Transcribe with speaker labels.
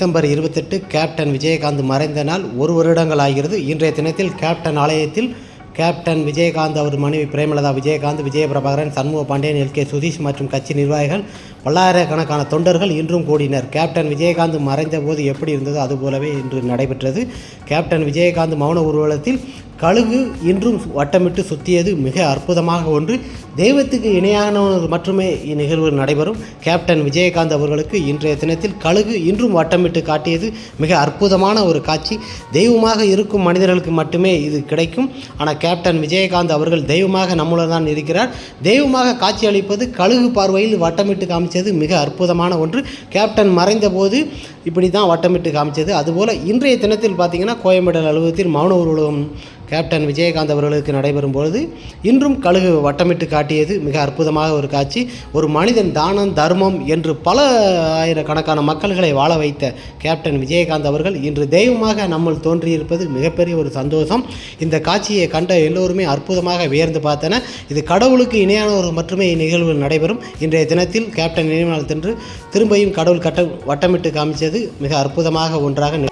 Speaker 1: December இருபத்தெட்டு captain Vijayakanth மறைந்த நாள் ஒரு வருடங்கள் ஆகிறது. இன்றைய தினத்தில் கேப்டன் ஆலயத்தில் கேப்டன் விஜயகாந்த் அவர் மனைவி பிரேமலதா விஜயகாந்த் விஜயபிரபாகரன் சண்முக பாண்டியன் எல். கே. சுதீஷ் மற்றும் கட்சி நிர்வாகிகள் பல்லாயிரக்கணக்கான தொண்டர்கள் இன்றும் கூடினர். கேப்டன் விஜயகாந்த் மறைந்த போது எப்படி இருந்ததோ அதுபோலவே இன்று நடைபெற்றது. கேப்டன் விஜயகாந்த் மௌன ஊர்வலத்தில் கழுகு இன்றும் வட்டமிட்டு சுற்றியது மிக அற்புதமாக ஒன்று. தெய்வத்துக்கு இணையானவர் மட்டுமே இந்நிகழ்வு நடைபெறும். கேப்டன் விஜயகாந்த் அவர்களுக்கு இன்றைய தினத்தில் கழுகு இன்றும் வட்டமிட்டு காட்டியது மிக அற்புதமான ஒரு காட்சி. தெய்வமாக இருக்கும் மனிதர்களுக்கு மட்டுமே இது கிடைக்கும். ஆனால் கேப்டன் விஜயகாந்த் அவர்கள் தெய்வமாக நம்மளுடன் தான் இருக்கிறார். தெய்வமாக காட்சி அளிப்பது கழுகு பார்வையில் வட்டமிட்டு காமிச்சது மிக அற்புதமான ஒன்று. கேப்டன் மறைந்த போது இப்படி தான் வட்டமிட்டு காமிச்சது. அதுபோல் இன்றைய தினத்தில் பார்த்திங்கன்னா கோயம்பேடு அலுவலகத்தில் மௌன ஊர்வலம் கேப்டன் விஜயகாந்த் அவர்களுக்கு நடைபெறும் பொழுது இன்றும் கழுகு வட்டமிட்டு காட்டியது மிக அற்புதமாக ஒரு காட்சி. ஒரு மனிதன் தானம் தர்மம் என்று பல ஆயிரக்கணக்கான மக்கள்களை வாழ வைத்த கேப்டன் விஜயகாந்த் அவர்கள் இன்று தெய்வமாக நம்மள் தோன்றியிருப்பது மிகப்பெரிய ஒரு சந்தோஷம். இந்த காட்சியை கண்ட எல்லோருமே அற்புதமாக வியர்ந்து பார்த்தன இது கடவுளுக்கு இணையானவர் மட்டுமே இந்நிகழ்வு நடைபெறும். இன்றைய தினத்தில் கேப்டன் நினைவு நாள் சென்று திரும்பியும் கடவுள் கட்ட வட்டமிட்டு காமிச்சது மிக அற்புதமாக ஒன்றாக